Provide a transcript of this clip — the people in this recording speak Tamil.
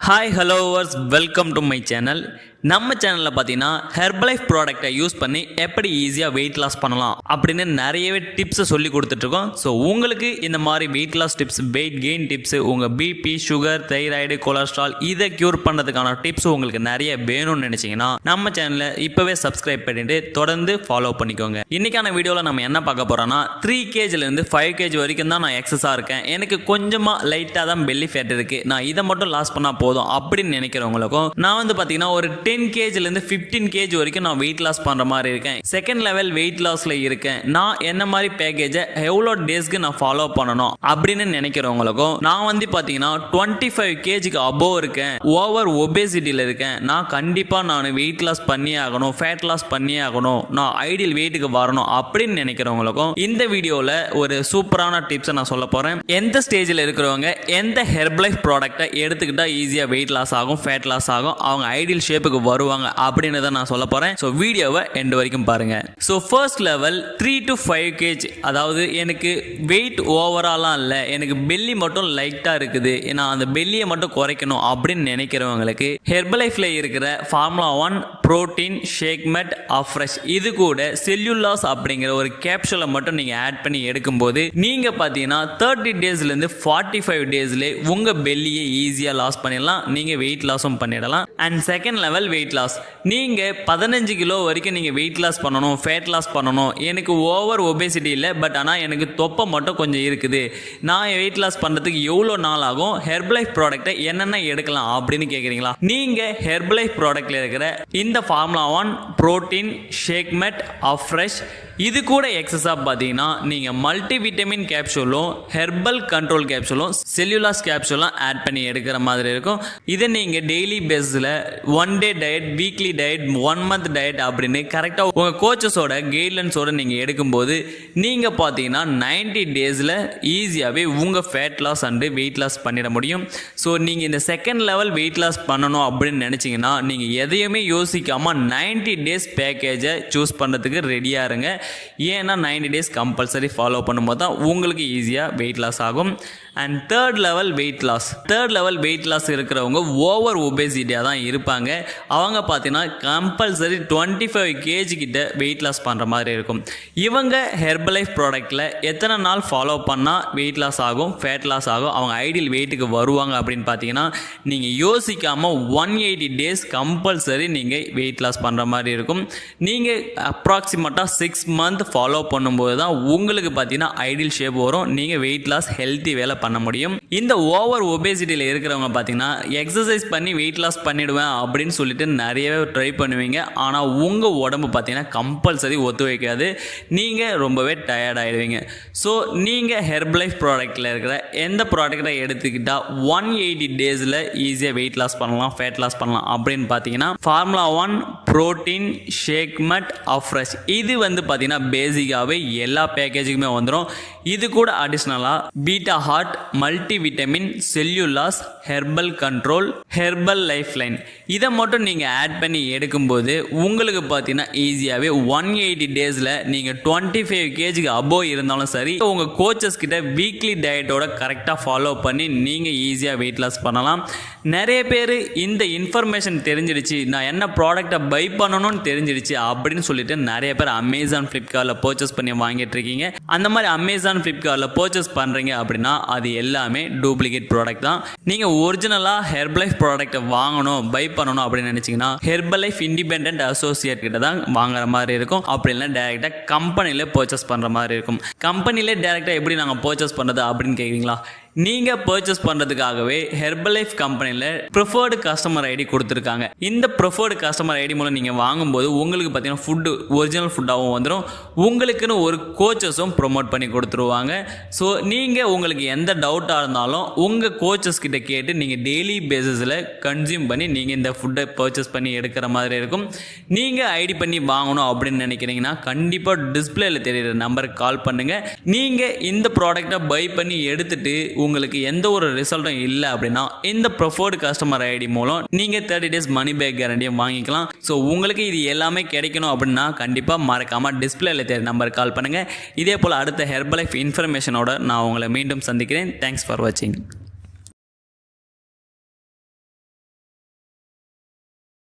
Hi hello viewers welcome to my channel நம்ம சேனலில் பார்த்தீங்கன்னா ஹெர்பலைஃப் ப்ராடக்டை யூஸ் பண்ணி எப்படி ஈஸியாக வெயிட் லாஸ் பண்ணலாம் அப்படின்னு நிறையவே டிப்ஸை சொல்லி கொடுத்துட்ருக்கோம். ஸோ உங்களுக்கு இந்த மாதிரி weight loss tips weight gain tips உங்கள் பிபி சுகர் தைராய்டு கொலஸ்ட்ரால் இதை க்யூர் பண்ணுறதுக்கான டிப்ஸ் உங்களுக்கு நிறைய வேணும்னு நினச்சிங்கன்னா நம்ம சேனலை இப்போவே சப்ஸ்கிரைப் பண்ணிட்டு தொடர்ந்து ஃபாலோ பண்ணிக்கோங்க. இன்றைக்கான வீடியோவில் நம்ம என்ன பார்க்க போகிறோம்னா த்ரீ கேஜிலேருந்து ஃபைவ் கேஜி வரைக்கும் தான் நான் எக்ஸஸாக இருக்கேன். எனக்கு கொஞ்சமாக லைட்டாக தான் பெல்லி ஃபேட் இருக்குது நான் இதை மட்டும் லாஸ் பண்ணால் போதும் அப்படின்னு நினைக்கிறவங்களுக்கும் நான் வந்து பார்த்தீங்கன்னா ஒரு டென் கேஜிலேருந்து ஃபிஃப்டீன் கேஜ் வரைக்கும் நான் வெயிட் லாஸ் பண்ணுற மாதிரி இருக்கேன். செகண்ட் லெவல் வெயிட் லாஸில் இருக்கேன். நான் என்ன மாதிரி பேக்கேஜை எவ்வளோ டேஸ்க்கு நான் ஃபாலோ பண்ணணும் அப்படின்னு நினைக்கிறவங்களுக்கும் நான் வந்து பார்த்தீங்கன்னா டுவெண்ட்டி ஃபைவ் கேஜிக்கு அபோவ் இருக்கேன். ஓவர் ஒபேசிட்டியில் இருக்கேன். நான் கண்டிப்பாக நான் வெயிட் லாஸ் பண்ணியே ஆகணும் ஃபேட் லாஸ் பண்ணியே ஆகணும். நான் ஐடியல் வெயிட்டுக்கு வரணும் அப்படின்னு நினைக்கிறவங்களுக்கும் இந்த வீடியோவில் ஒரு சூப்பரான டிப்ஸை நான் சொல்ல போகிறேன் எந்த ஸ்டேஜில் இருக்கிறவங்க எந்த ஹெர்பலைஃப் ப்ராடக்ட்டை எடுத்துக்கிட்டால் ஈஸியாக வெயிட் லாஸ் ஆகும் ஃபேட் லாஸ் ஆகும் அவங்க ஐடியல் ஷேப்புக்கு வருவாங்க அப்படின்னு தான் நான் சொல்ல போகிறேன் ஸோ வீடியோவை எண்ட் வரைக்கும் பாருங்கள் so first level three to five KG அதாவது எனக்கு வெயிட் ஓவராலாம் இல்லை. எனக்கு பெல்லி மட்டும் லைட்டாக இருக்குது. நான் அந்த பெல்லியை மட்டும் குறைக்கணும் அப்படின்னு நினைக்கிறவங்களுக்கு ஹெர்பலைஃப்ல இருக்கிற formula one protein ShakeMate Afresh இது கூட செல்லுலாஸ் அப்படிங்கிற ஒரு கேப்சூலை மட்டும் நீங்கள் ஆட் பண்ணி எடுக்கும்போது நீங்கள் பார்த்தீங்கன்னா தேர்ட்டி டேஸ்லேருந்து ஃபார்ட்டி ஃபைவ் டேஸ்லேயே உங்கள் பெல்லியை ஈஸியாக லாஸ் பண்ணிடலாம். நீங்கள் வெயிட் லாஸும் பண்ணிடலாம். And second level weight loss நீங்கள் பதினஞ்சு கிலோ வரைக்கும் நீங்கள் வெயிட் லாஸ் பண்ணணும் ஃபேட் லாஸ் பண்ணணும். எனக்கு ஓவர் ஒபேசிட்டி இல்லை பட் ஆனால் எனக்கு தொப்பை மட்டும் கொஞ்சம் இருக்குது. நான் வெயிட் லாஸ் பண்ணுறதுக்கு எவ்வளோ நாள் ஆகும்? ஹெர்பலைஃப் ப்ராடக்ட்டை என்னென்ன எடுக்கலாம் அப்படின்னு கேட்குறீங்களா நீங்கள் ஹெர்பலைஃப் ப்ராடக்ட்டில் இருக்கிற இந்த formula one protein ShakeMate Afresh இது கூட எக்ஸஸாக பார்த்தீங்கன்னா நீங்கள் மல்டி விட்டமின் கேப்சூலும் ஹெர்பல் கண்ட்ரோல் கேப்சூலும் செல்லுலாஸ் கேப்சூலும் ஆட் பண்ணி எடுக்கிற மாதிரி இருக்கும். இதை நீங்கள் டெய்லி பேஸில் one day diet weekly diet one month diet அப்படின்னு கரெக்டாக உங்கள் கோச்சஸோட கைட்லைன்ஸோட நீங்கள் எடுக்கும்போது நீங்கள் பார்த்தீங்கன்னா நைன்டி டேஸில் ஈஸியாகவே உங்கள் fat loss and weight loss பண்ணிட முடியும். ஸோ நீங்கள் இந்த செகண்ட் லெவல் வெயிட் லாஸ் பண்ணணும் அப்படின்னு நினச்சிங்கன்னா நீங்கள் எதையுமே யோசிக்காமல் நைன்டி டேஸ் பேக்கேஜை சூஸ் பண்ணுறதுக்கு ரெடியாக இருங்க. ஏன்னா நைன்டி டேஸ் கம்பல்சரி ஃபாலோ பண்ணும்போது தான் உங்களுக்கு ஈஸியாக வெயிட் லாஸ் ஆகும். And third level weight loss third level weight loss இருக்கிறவங்க ஓவர் ஒபேசிட்டியாக தான் இருப்பாங்க. அவங்க பார்த்தீங்கன்னா கம்பல்சரி டுவெண்ட்டி ஃபைவ் கேஜி கிட்ட வெயிட் லாஸ் பண்ணுற மாதிரி இருக்கும். இவங்க ஹெர்பலைஃப் ப்ராடக்ட்டில் எத்தனை நாள் ஃபாலோ பண்ணால் வெயிட் லாஸ் ஆகும் ஃபேட் லாஸ் ஆகும் அவங்க ஐடியல் வெயிட்டுக்கு வருவாங்க அப்படின்னு பார்த்தீங்கன்னா நீங்கள் யோசிக்காமல் ஒன் எயிட்டி டேஸ் கம்பல்சரி நீங்கள் வெயிட் லாஸ் பண்ணுற மாதிரி இருக்கும். நீங்கள் அப்ராக்சிமேட்டாக சிக்ஸ் மந்த் ஃபாலோ பண்ணும்போது தான் உங்களுக்கு பார்த்தீங்கன்னா ஐடியல் ஷேப் வரும். நீங்கள் வெயிட் லாஸ் ஹெல்த்தி வேலை பண்ண முடியும். இந்த ஓவர் ஒபேசிட்டியில் இருக்கிறவங்க பார்த்தீங்கன்னா எக்ஸசைஸ் பண்ணி வெயிட் லாஸ் பண்ணிடுவேன் அப்படின்னு சொல்லிட்டு நிறையவே ட்ரை பண்ணுவீங்க. ஆனால் உங்கள் உடம்பு பார்த்தீங்கன்னா கம்பல்சரி ஒத்து வைக்காது. நீங்கள் ரொம்பவே டயர்ட் ஆகிடுவீங்க ஸோ நீங்கள் ஹெர்பலைஃப் ப்ராடக்ட்டில் இருக்கிற எந்த ப்ராடக்டை எடுத்துக்கிட்டால் ஒன் எயிட்டி டேஸில் ஈஸியாக வெயிட் லாஸ் பண்ணலாம் ஃபேட் லாஸ் பண்ணலாம் அப்படின்னு பார்த்தீங்கன்னா formula one protein ShakeMate Afresh இது வந்து பார்த்தீங்கன்னா பேசிக்காகவே எல்லா பேக்கேஜுக்குமே வந்துடும் இது கூட அடிஷ்னலாக beta heart multi vitamin Cell U Loss herbal control Herbalifeline இதை மட்டும் நீங்கள் ஆட் பண்ணி எடுக்கும்போது உங்களுக்கு பார்த்தீங்கன்னா ஈஸியாகவே ஒன் எயிட்டி டேஸில் நீங்கள் டுவெண்ட்டி ஃபைவ் கேஜிக்கு அபோவ் இருந்தாலும் சரி உங்கள் கோச்சஸ் கிட்ட வீக்லி டயட்டோட கரெக்டாக ஃபாலோ பண்ணி நீங்கள் ஈஸியாக வெயிட் லாஸ் பண்ணலாம். நிறைய பேர் இந்த இன்ஃபர்மேஷன் தெரிஞ்சிடுச்சு நான் என்ன ப்ராடக்டை பை பண்ணணும்னு தெரிஞ்சிடுச்சு அப்படின்னு சொல்லிட்டு நிறைய பேர் அமேசான் ஃப்ளிப்கார்ட்டில் பர்ச்சேஸ் பண்ணி வாங்கிட்டு இருக்கீங்க. அந்த மாதிரி அமேசான் ஃப்ளிப்கார்ட்டில் பர்ச்சேஸ் பண்ணுறீங்க அப்படின்னா அது எல்லாமே டூப்ளிகேட் ப்ராடக்ட் தான். நீங்கள் ஒரிஜினலாக ஹெர்பலைஃப் ப்ராடக்ட்டை வாங்கணும் பை பண்ணணும் அப்படின்னு நினச்சிங்கன்னா ஹெர்பலைஃப் இண்டிபெண்ட் அசோசியேட் கிட்ட தான் வாங்குற மாதிரி இருக்கும். அப்படி இல்லைன்னா டேரெக்டாக கம்பெனியில் பர்ச்சேஸ் பண்ணுற மாதிரி இருக்கும். கம்பெனிலே டேரெக்டாக எப்படி நாங்கள் பர்ச்சேஸ் பண்ணுறது அப்படின்னு கேட்குறீங்களா நீங்கள் பர்ச்சேஸ் பண்ணுறதுக்காகவே ஹெர்பலைஃப் கம்பெனியில் ப்ரிஃபர்டு கஸ்டமர் ஐடி கொடுத்துருக்காங்க. இந்த ப்ரிஃபர்டு கஸ்டமர் ஐடி மூலம் நீங்கள் வாங்கும்போது உங்களுக்கு பார்த்தீங்கன்னா ஃபுட்டு ஒரிஜினல் ஃபுட்டாகவும் வந்துடும் உங்களுக்குன்னு ஒரு கோச்சஸும் ப்ரொமோட் பண்ணி கொடுத்துருவாங்க. ஸோ நீங்கள் உங்களுக்கு எந்த டவுட்டாக இருந்தாலும் உங்கள் கோச்சஸ் கிட்ட கேட்டு நீங்கள் டெய்லி பேசிஸில் கன்சியூம் பண்ணி நீங்கள் இந்த ஃபுட்டை பர்ச்சேஸ் பண்ணி எடுக்கிற மாதிரி இருக்கும். நீங்கள் ஐடி பண்ணி வாங்கணும் அப்படின்னு நினைக்கிறீங்கன்னா கண்டிப்பாக டிஸ்பிளேல தெரியுற நம்பருக்கு கால் பண்ணுங்கள் நீங்கள் இந்த ப்ராடக்டை பை பண்ணி எடுத்துட்டு உங்களுக்கு எந்த ஒரு ரிசல்ட்டும் இல்லை அப்படின்னா இந்த ப்ரொஃபர்டு கஸ்டமர் ஐடி மூலம் நீங்கள் தேர்ட்டி டேஸ் மணி பேக் கேரண்டியும் வாங்கிக்கலாம். ஸோ உங்களுக்கு இது எல்லாமே கிடைக்கணும் அப்படின்னா கண்டிப்பாக மறக்காமல் டிஸ்பிளேல தேர் நம்பருக்கு கால் பண்ணுங்கள் இதே போல் அடுத்த ஹெர்பலைஃப் இன்ஃபர்மேஷனோட நான் உங்களை மீண்டும் சந்திக்கிறேன். தேங்க்ஸ் ஃபார் வாட்சிங்